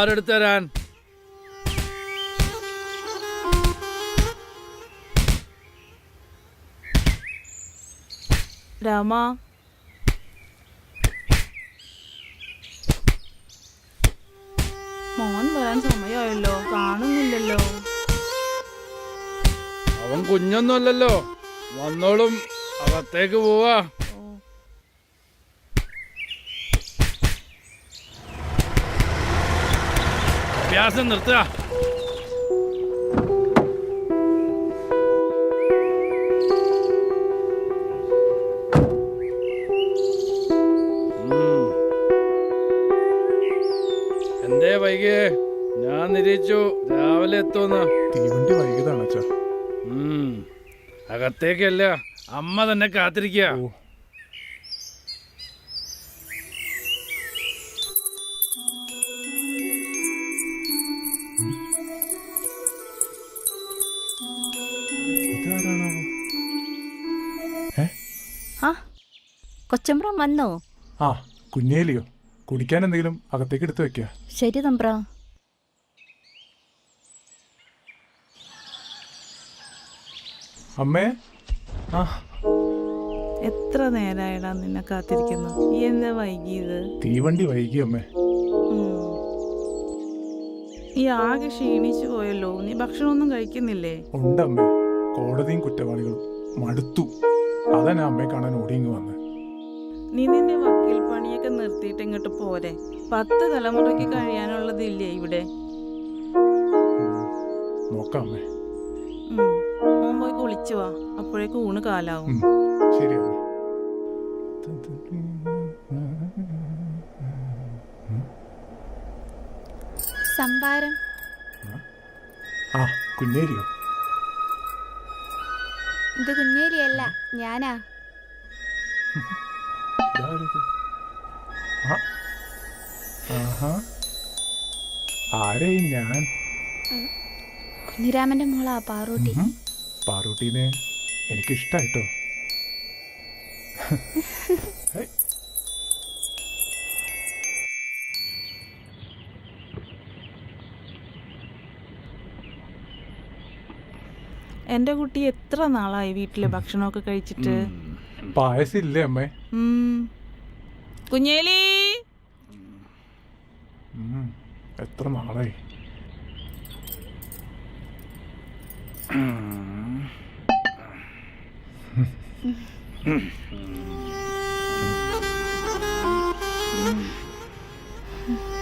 ഒരു എടുത്തു തരാൻ രാമ. മോൻ വരാൻ സമയമായല്ലോ കാണുന്നില്ലല്ലോ. അവൻ കുഞ്ഞൊന്നുമല്ലല്ലോ. വന്നോളും അകത്തേക്ക് പോവാ. അഭ്യാസം നിർത്തുക. എന്തേ വൈകിയേ ഞാൻ നിരീച്ചു രാവിലെ എത്തുമെന്ന്. തീവണ്ടി വൈകിയതാണ് അച്ഛാ. അകത്തേക്കല്ല. അമ്മ തന്നെ കാത്തിരിക്കുക കൊച്ചമ്പ്രം വന്നോ? ആ കുഞ്ഞേലിയോ കുടിക്കാൻ എന്തെങ്കിലും അകത്തേക്ക് എടുത്തു വെക്കുക ശരി തമ്പ്ര. അമ്മേ ആ. എത്ര നേരായടാ നിന്നെ കാത്തിരിക്കുന്നു. ഈ എന്താ വൈകിയത്? തീവണ്ടി വൈകി അമ്മേ. ഉം. ഈ ആകെ ക്ഷീണിച്ചു പോയല്ലോ. നീ ഭക്ഷണമൊന്നും കഴിക്കുന്നില്ലേ? ഉണ്ടമ്മേ കോടതിയും കുറ്റവാളികളും. മടുത്തു. അതാ ഞാൻ അമ്മയെ കാണാൻ ഓടിയിങ്ങ് വന്ന്. നീ നിന്റെ വക്കീൽ പണിയൊക്കെ നിർത്തിയിട്ട് ഇങ്ങോട്ട് പോരെ. പത്ത് തലമുറയ്ക്ക് കഴിയാനുള്ളതില്ലേ ഇവിടെ. മോൻ പോയി കുളിച്ചു വാ. അപ്പോഴേക്ക് ഊണ് കാലാവും. സംഭാരം. ആ കുഞ്ഞേരിയോ? ഇത് കുഞ്ഞേരിയല്ല ഞാനാ? ആ. ആഹാ. ആരെയും ഞാൻ കുഞ്ഞിരാമന്റെ മോളാ പാറോട്ടി. പാറൂട്ടീനെ എനിക്കിഷ്ടായിട്ടോ. എന്റെ കുട്ടി എത്ര നാളായി വീട്ടിൽ ഭക്ഷണമൊക്കെ കഴിച്ചിട്ട് പായസം ഇല്ലേ അമ്മേ. കുഞ്ഞേലി ഉം. എത്ര നാളായി പാറു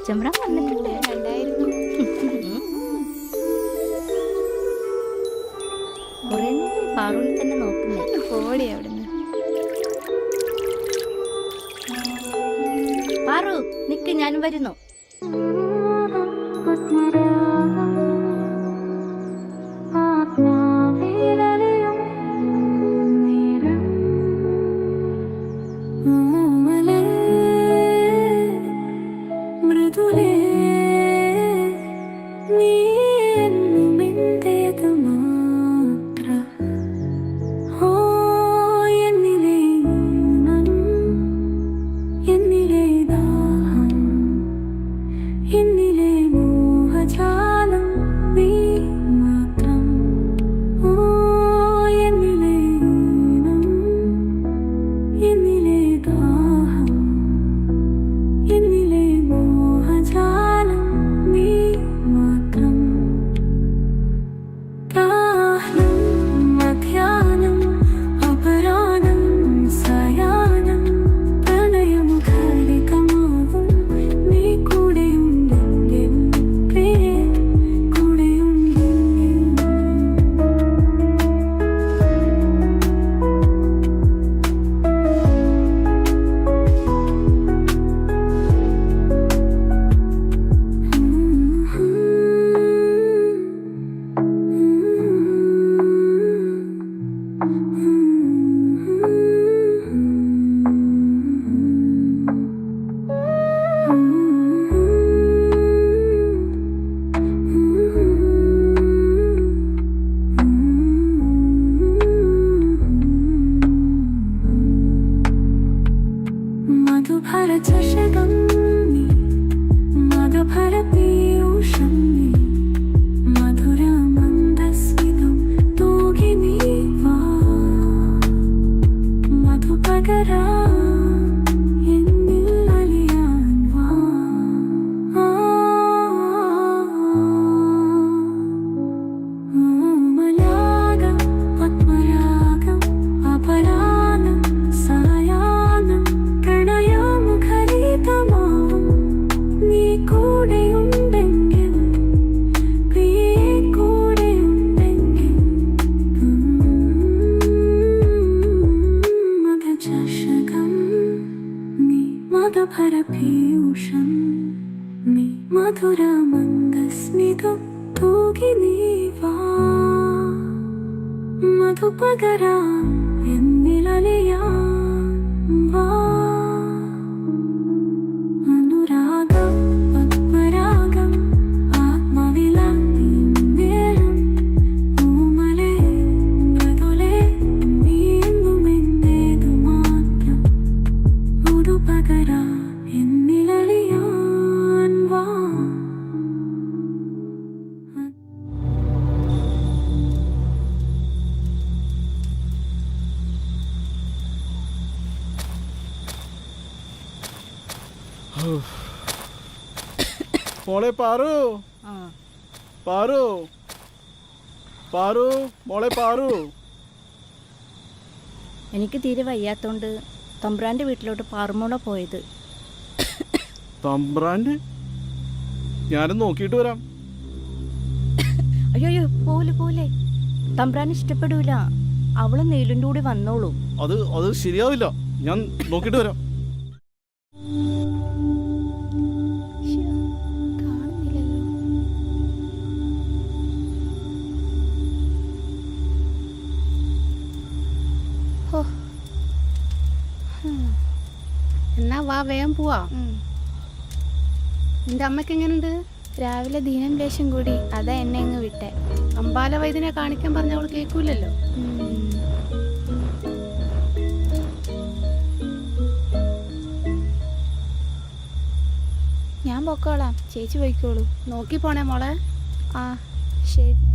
കൊച്ചമ്പ്രം വന്നിട്ടുണ്ട്. കുറെ നേരം പാറുവിനെ തന്നെ നോക്കുന്നേ. ഓടി അവിടുന്ന്. പാറു നിക്ക് ഞാൻ വരുന്നു. മധുരമധുരഭരഭീയൂഷം നീ മധുരമന്ദസ്മിതം തൂകി നീവാ മധുപകരാം എന്നിലലയാ വാ. മോളെ പാറു. പാറു. പാറു മോളെ പാറു. എനിക്ക് തീരെ വയ്യാത്തോണ്ട് തമ്പ്രാന്റെ വീട്ടിലോട്ട് പാറുമോണ പോയത്. തമ്പ്രാന്റെ ഞാനും നോക്കിയിട്ട് വരാം. അയ്യോ അയ്യോ പോലെ പോലെ. തമ്പ്രാൻ ഇഷ്ടപ്പെടൂല. അവൾ നീലിന്റെ കൂടെ വന്നോളൂ. അത് അത് ശരിയാവില്ല. ഞാൻ നോക്കിയിട്ട് വരാം. വേഗം പോവാ. നിന്റെ അമ്മയ്ക്ക് എങ്ങനെയുണ്ട് രാവിലെ ദീനം ലേശം കൂടി അതാ എന്നെ അങ്ങ് വിട്ടെ. അമ്പാല വൈദ്യനെ കാണിക്കാൻ പറഞ്ഞ അവൾ കേൾക്കൂലല്ലോ ഞാൻ പൊക്കോളാം. ചേച്ചി പോയിക്കോളൂ. നോക്കി പോണേ മോളെ. ആ ശരി.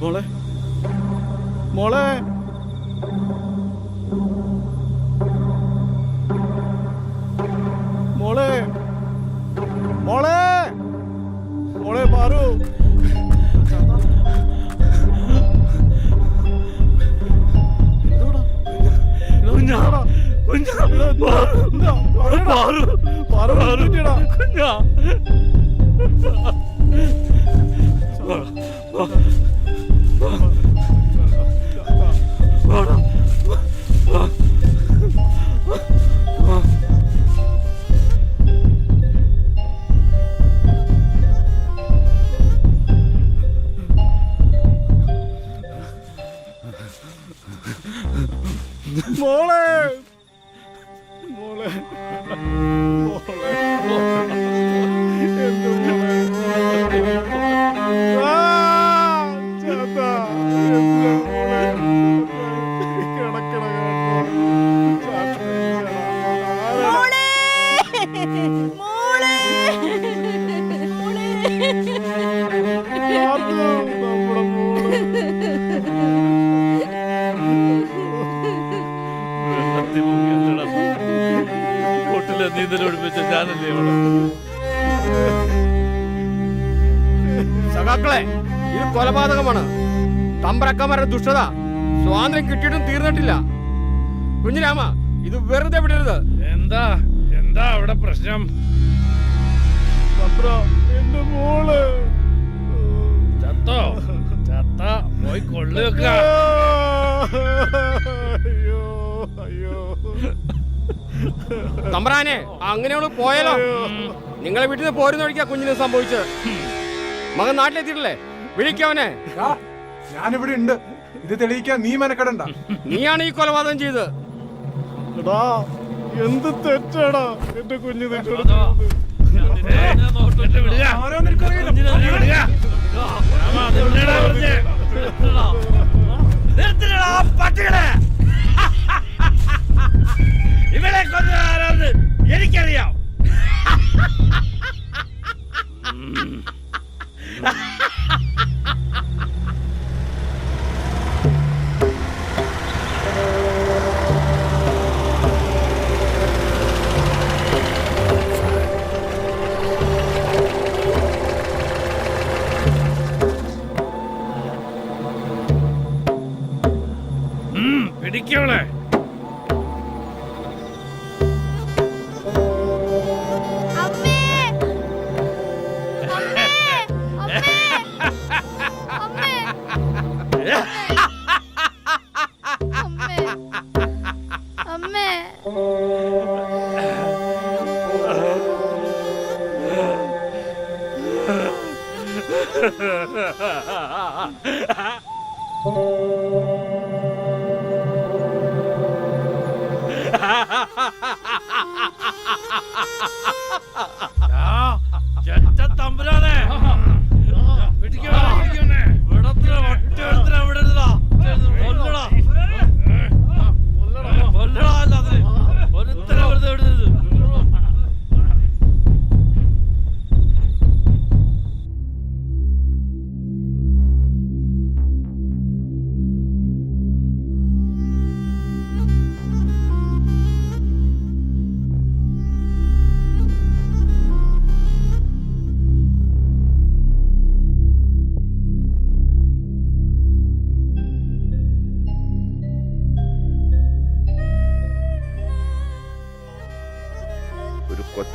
മോളെ. മോളെ. മോളെ. മോളെ. മോളെ മാറൂ. കുഞ്ഞാ. കുഞ്ഞാ. പാറു പാറു കുഞ്ഞിടാ കുഞ്ഞാ. മോളെ മോളെ എന്ത് ബോട്ടിലെ നീന്തൽ ഒഴിപ്പിച്ച ഞാനല്ലേ ഇവിടെ? സഖാക്കളെ ഇത് കൊലപാതകമാണ്. തമ്പ്രക്കമാരുടെ ദുഷ്ടത സ്വാതന്ത്ര്യം കിട്ടിയിട്ടും തീർന്നിട്ടില്ല. കുഞ്ഞിരാമ ഇത് വെറുതെ വിടരുത്. എന്താ? എന്താ അവിടെ പ്രശ്നം? എന്റെ തമ്പ്രാനെ അങ്ങനെയുള്ള പോയാലോ? നിങ്ങളെ വീട്ടിൽ നിന്ന് പോരുന്ന വഴിക്കാ കുഞ്ഞിന് സംഭവിച്ചത്. മകൻ നാട്ടിലെത്തിയിട്ടില്ലേ? വിളിക്കവനെ ഞാനിവിടെ ഉണ്ട്. ഇത് തെളിയിക്കാൻ നീ മെനക്കെടണ്ട. നീയാണ് ഈ കൊലപാതകം ചെയ്തത്. എടാ എന്ത് തെറ്റാടാ എന്റെ കുഞ്ഞു നിന്നോട് അതോ? ഇവളെ കൊന്നത് ആരാന്ന് എനിക്കറിയാം.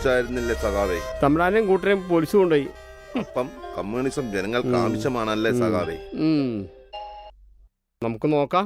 സഹാവേ സഖാവേ? തമ്പ്രാനെയും കൂട്ടരെയും പോലീസ് കൊണ്ടുപോയി. അപ്പം കമ്മ്യൂണിസം ജനങ്ങൾക്ക് ആവശ്യമാണല്ലേ സഖാവേ? നമുക്ക് നോക്കാം.